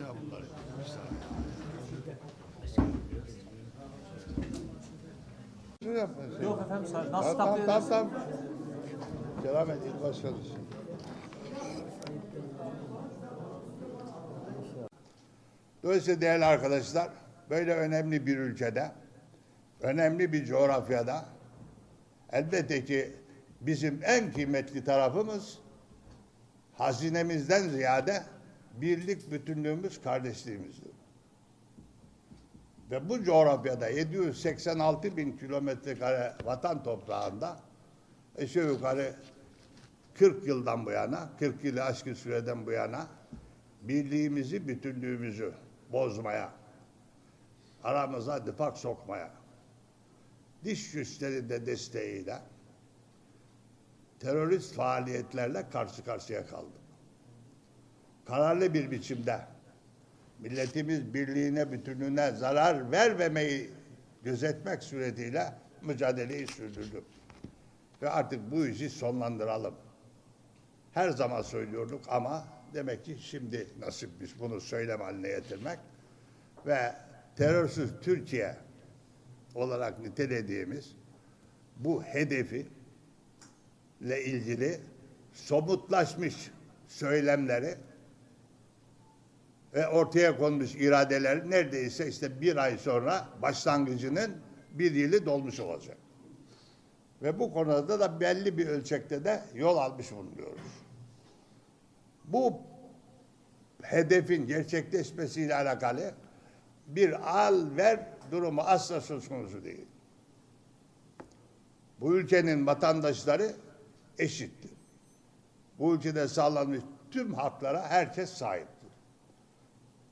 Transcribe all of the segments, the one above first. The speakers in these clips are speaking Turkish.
Ya bunlar? Yok efendim sa- nasıl Tamam tamam tamam. Devam et il başkanı. Dolayısıyla değerli arkadaşlar, böyle önemli bir ülkede, önemli bir coğrafyada elbette ki bizim en kıymetli tarafımız hazinemizden ziyade birlik, bütünlüğümüz, kardeşliğimizdir. Ve bu coğrafyada 786 bin kilometre kare vatan toprağında aşağı yukarı 40 yıldan bu yana, 40 yılı aşkın süreden bu yana birliğimizi, bütünlüğümüzü bozmaya, aramıza nifak sokmaya, diş güçleri de desteğiyle terörist faaliyetlerle karşı karşıya kaldık. Kararlı bir biçimde milletimiz birliğine, bütünlüğüne zarar vermemeyi gözetmek suretiyle mücadeleyi sürdürdük. Ve artık bu işi sonlandıralım. Her zaman söylüyorduk ama demek ki şimdi nasipmiş bunu söylem haline getirmek ve terörsüz Türkiye olarak nitelediğimiz bu hedefi ile ilgili somutlaşmış söylemleri ve ortaya konmuş iradeler neredeyse işte bir ay sonra başlangıcının bir yılı dolmuş olacak. Ve bu konuda da belli bir ölçekte de yol almış bulunuyoruz. Bu hedefin gerçekleşmesiyle alakalı bir al ver durumu asla söz konusu değil. Bu ülkenin vatandaşları eşittir. Bu ülkede sağlanmış tüm haklara herkes sahiptir.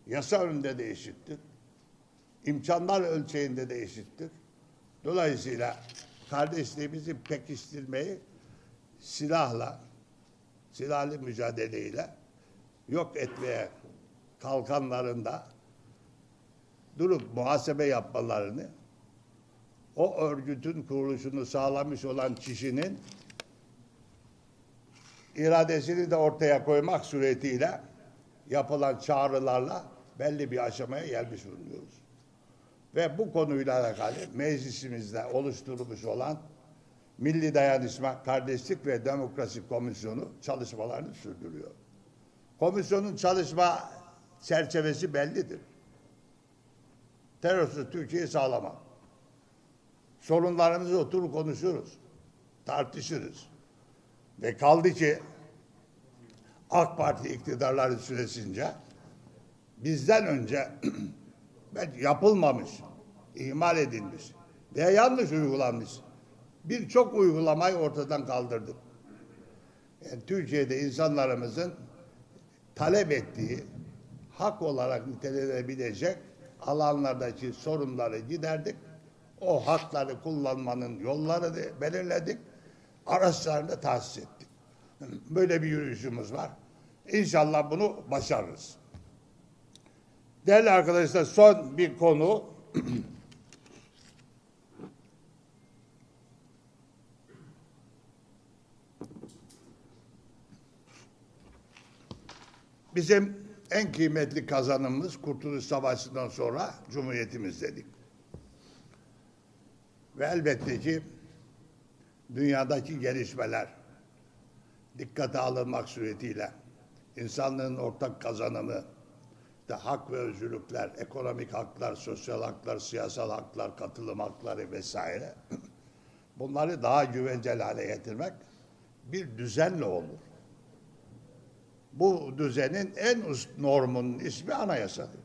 Yasa önünde de eşittir. İmkanlar ölçeğinde de eşittir. Dolayısıyla kardeşliğimizi pekiştirmeyi silahla, silahlı mücadeleyle yok etmeye kalkanlarında durup muhasebe yapmalarını o örgütün kuruluşunu sağlamış olan kişinin iradesini de ortaya koymak suretiyle yapılan çağrılarla belli bir aşamaya gelmiş bulunuyoruz. Ve bu konuyla alakalı meclisimizde oluşturulmuş olan Milli Dayanışma, Kardeşlik ve Demokrasi Komisyonu çalışmalarını sürdürüyor. Komisyonun çalışma çerçevesi bellidir. Terörsüz Türkiye'yi sağlamak. Sorunlarımızı oturup konuşuruz, tartışırız. Ve kaldı ki AK Parti iktidarları süresince bizden önce yapılmamış, ihmal edilmiş veya yanlış uygulanmış birçok uygulamayı ortadan kaldırdık. Yani Türkiye'de insanlarımızın talep ettiği hak olarak nitelenebilecek alanlardaki sorunları giderdik. O hakları kullanmanın yollarını belirledik. Araçlarını tahsis ettik. Böyle bir yürüyüşümüz var. İnşallah bunu başarırız. Değerli arkadaşlar son bir konu. Bizim en kıymetli kazanımız Kurtuluş Savaşı'ndan sonra Cumhuriyetimiz dedik. Ve elbette ki dünyadaki gelişmeler dikkate alınmak suretiyle insanlığın ortak kazanımı, de hak ve özgürlükler, ekonomik haklar, sosyal haklar, siyasal haklar, katılım hakları vesaire bunları daha güvenceli hale getirmek bir düzenle olur. Bu düzenin en üst normunun ismi anayasadır.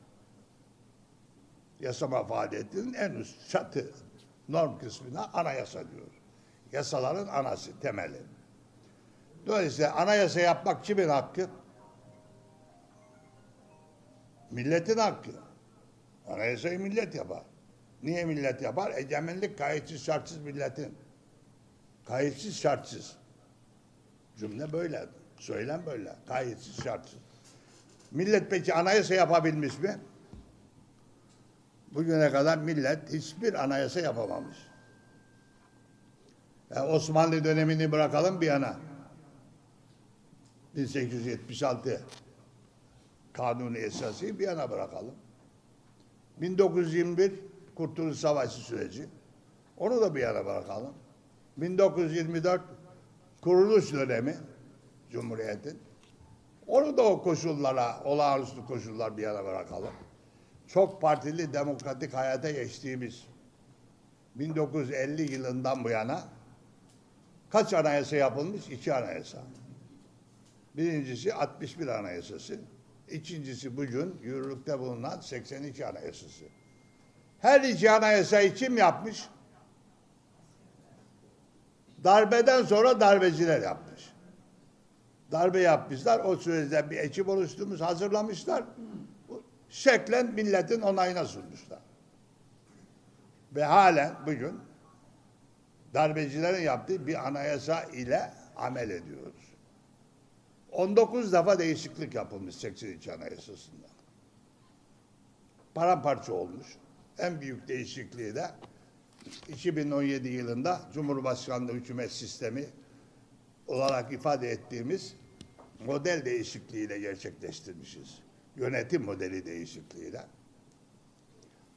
Yasama faaliyetinin en üst çatı norm kısmına anayasa diyor. Yasaların anası, temeli. Dolayısıyla anayasa yapmak kimin hakkı? Milletin hakkı. Anayasayı millet yapar. Niye millet yapar? Egemenlik kayıtsız şartsız milletin. Kayıtsız şartsız. Cümle böyle. Söylem böyle. Kayıtsız şartsız. Millet peki anayasa yapabilmiş mi? bugüne kadar millet hiçbir anayasa yapamamış. Yani Osmanlı dönemini bırakalım bir yana. 1876 kanuni esası bir yana bırakalım. 1921 Kurtuluş Savaşı süreci. Onu da bir yana bırakalım. 1924 kuruluş dönemi Cumhuriyet'in. Onu da o koşullara, olağanüstü koşullar bir yana bırakalım. Çok partili demokratik hayata geçtiğimiz 1950 yılından bu yana kaç anayasa yapılmış? İki anayasa. Birincisi 61 anayasası. İkincisi bugün yürürlükte bulunan 82 anayasası. Her iki anayasayı kim yapmış? Darbeden sonra darbeciler yapmış. Darbe yapmışlar. O süreçte bir ekip oluşturmuş, hazırlamışlar. Şeklen milletin onayına sunmuşlar. Ve halen bugün darbecilerin yaptığı bir anayasa ile amel ediyoruz. 19 defa değişiklik yapılmış 82 Anayasası'nda. Paramparça olmuş. En büyük değişikliği de 2017 yılında Cumhurbaşkanlığı hükümet sistemi olarak ifade ettiğimiz model değişikliğiyle gerçekleştirmişiz. Yönetim modeli değişikliğiyle.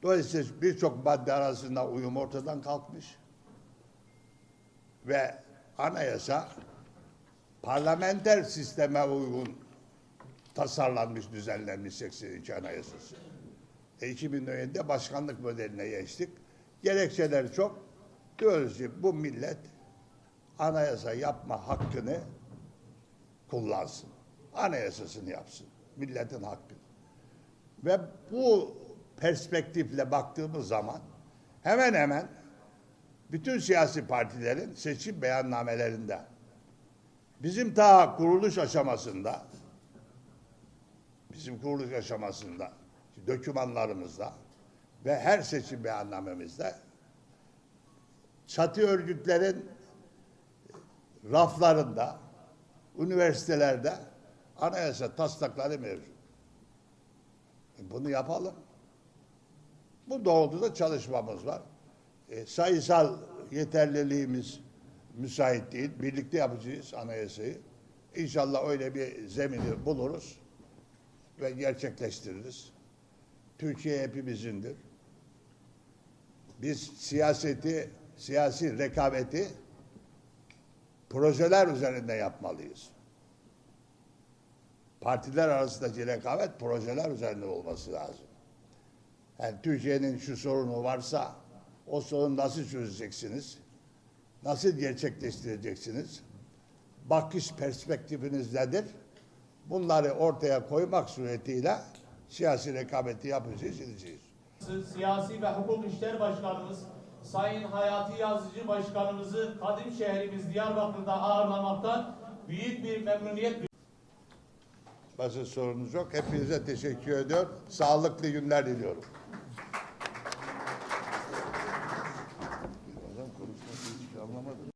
Dolayısıyla birçok madde arasında uyum ortadan kalkmış ve anayasa parlamenter sisteme uygun tasarlanmış, düzenlenmiş 82 Anayasası. E, 2017'de başkanlık modeline geçtik. Gerekçeler çok. Diyoruz ki bu millet anayasa yapma hakkını kullansın. Anayasasını yapsın. Milletin hakkı. Ve bu perspektifle baktığımız zaman hemen hemen bütün siyasi partilerin seçim beyannamelerinde bizim ta kuruluş aşamasında bizim kuruluş aşamasında dokümanlarımızda ve her seçim beyannamemizde çatı örgütlerin raflarında, üniversitelerde anayasa taslakları mevcut. E, Bunu yapalım. Bu doğrultuda çalışmamız var. E, sayısal yeterliliğimiz müsait değil. Birlikte yapacağız anayasayı. İnşallah öyle bir zemini buluruz ve gerçekleştiririz. Türkiye hepimizindir. Biz siyaseti, siyasi rekabeti projeler üzerinde yapmalıyız. Partiler arasındaki rekabet projeler üzerinde olması lazım. Yani Türkiye'nin şu sorunu varsa o sorunu nasıl çözeceksiniz? Nasıl gerçekleştireceksiniz? Bakış perspektifiniz nedir? Bunları ortaya koymak suretiyle siyasi rekabeti yapacağız, edeceğiz. Siyasi ve Hukuk İşler Başkanımız Sayın Hayati Yazıcı Başkanımızı kadim şehrimiz Diyarbakır'da ağırlamaktan büyük bir memnuniyet Başka sorunuz yok. Hepinize teşekkür ediyorum. Sağlıklı günler diliyorum.